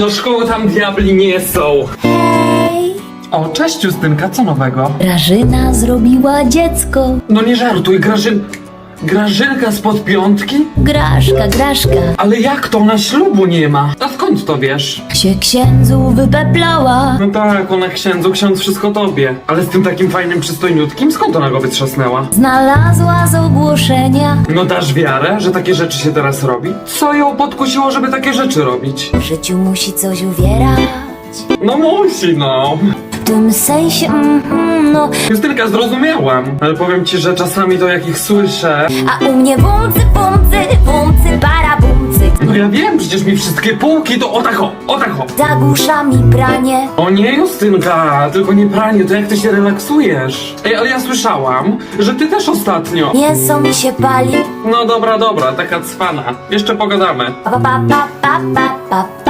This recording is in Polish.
Do szkoły tam diabli nie są. Hej, O, cześć Justynka, co nowego? Grażyna zrobiła dziecko. No nie żartuj, Grażyn... Grażynka spod piątki? Graszka, graszka. Ale jak to, ona ślubu nie ma? A skąd to wiesz? Się księdzu wypeplała. No tak, ona księdzu, ksiądz wszystko tobie. Ale z tym takim fajnym, przystojniutkim, skąd ona go wytrzasnęła? Znalazła z ogłoszenia. No dasz wiarę, że takie rzeczy się teraz robi? Co ją podkusiło, żeby takie rzeczy robić? W życiu musi coś uwierać. No musi, no. Tym sensie, mhm, no. Justynka, zrozumiałam. Ale powiem ci, że czasami to jak ich słyszę... A u mnie bumcy, bumcy, bumcy, para bumcy. No ja wiem, przecież mi wszystkie półki to o tak o, o tak o. Zagłusza mi pranie. O nie, Justynka, tylko nie pranie, to jak ty się relaksujesz? Ej, ale ja słyszałam, że ty też ostatnio... Mięso mi się pali. No dobra, dobra, taka cwana. Jeszcze pogadamy. Pa, pa, pa, pa, pa, pa,